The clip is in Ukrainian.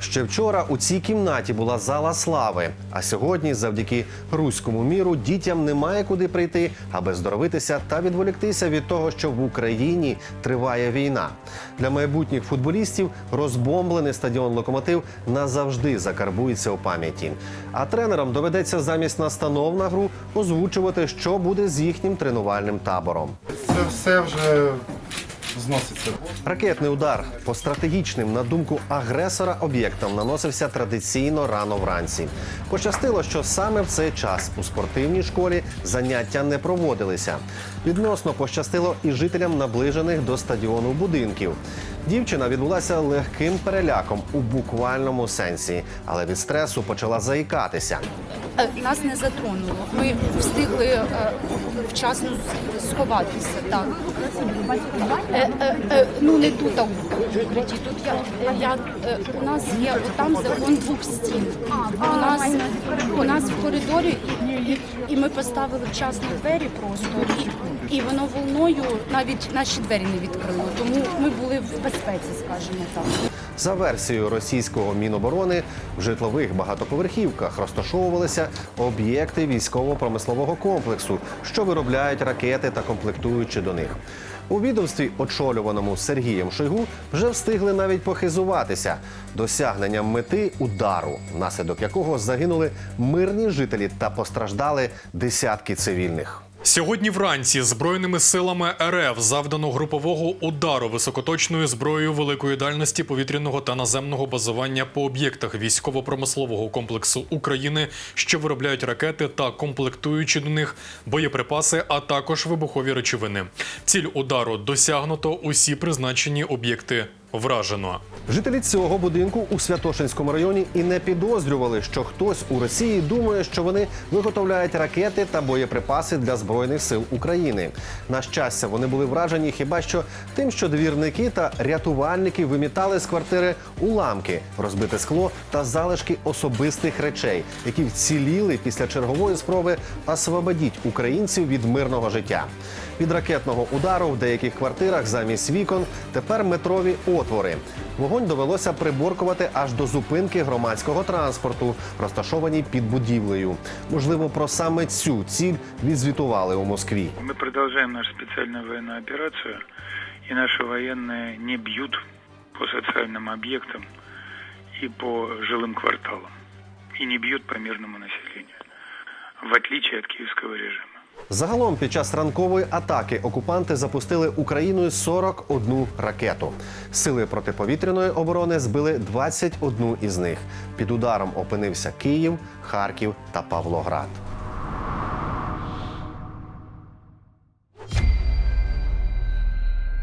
Ще вчора у цій кімнаті була зала слави. А сьогодні, завдяки руському міру, дітям немає куди прийти, аби здоровитися та відволіктися від того, що в Україні триває війна. Для майбутніх футболістів розбомблений стадіон Локомотив назавжди закарбується у пам'яті. А тренерам доведеться замість настанов на гру озвучувати, що буде з їхнім тренувальним табором. Це все вже зноситься. Ракетний удар по стратегічним, на думку агресора, об'єктам наносився традиційно рано вранці. Пощастило, що саме в цей час у спортивній школі заняття не проводилися. Відносно пощастило і жителям наближених до стадіону будинків. Дівчина відбулася легким переляком у буквальному сенсі, але від стресу почала заїкатися. Е, Нас не затронуло. Ми встигли е, вчасно сховатися. Так. Е, ну не тут, а в укритті. Тут я, я, у нас є там закон двох стін. У нас, у нас в коридорі, і, і, ми поставили вчасно двері просто, і, і воно волною навіть наші двері не відкрило. Тому ми були в безпеці, скажімо так. За версією російського міноборони, в житлових багатоповерхівках розташовувалися об'єкти військово-промислового комплексу, що виробляють ракети та комплектуючи до них. У відомстві, очолюваному Сергієм Шойгу, вже встигли навіть похизуватися досягненням мети удару, внаслідок якого загинули мирні жителі та постраждали десятки цивільних. Сьогодні вранці збройними силами РФ завдано групового удару високоточною зброєю великої дальності повітряного та наземного базування по об'єктах військово-промислового комплексу України, що виробляють ракети та комплектуючи до них боєприпаси, а також вибухові речовини. Ціль удару досягнуто. Усі призначені об'єкти вражено. Жителі цього будинку у Святошинському районі і не підозрювали, що хтось у Росії думає, що вони виготовляють ракети та боєприпаси для збройних сил України. На щастя, вони були вражені хіба що тим, що двірники та рятувальники вимітали з квартири уламки, розбите скло та залишки особистих речей, які вціліли після чергової спроби освободіть українців від мирного життя. Від ракетного удару в деяких квартирах замість вікон тепер метрові отвори. Вогонь довелося приборкувати аж до зупинки громадського транспорту, розташованій під будівлею. Можливо, про саме цю ціль відзвітували у Москві. Мы продолжаем нашу специальную военную операцию, и наши военные не бьют по социальным объектам и по жилым кварталам, и не бьют по мирному населению, в отличие от киевского режима. Загалом під час ранкової атаки окупанти запустили Україною 41 ракету. Сили протиповітряної оборони збили 21 із них. Під ударом опинився Київ, Харків та Павлоград.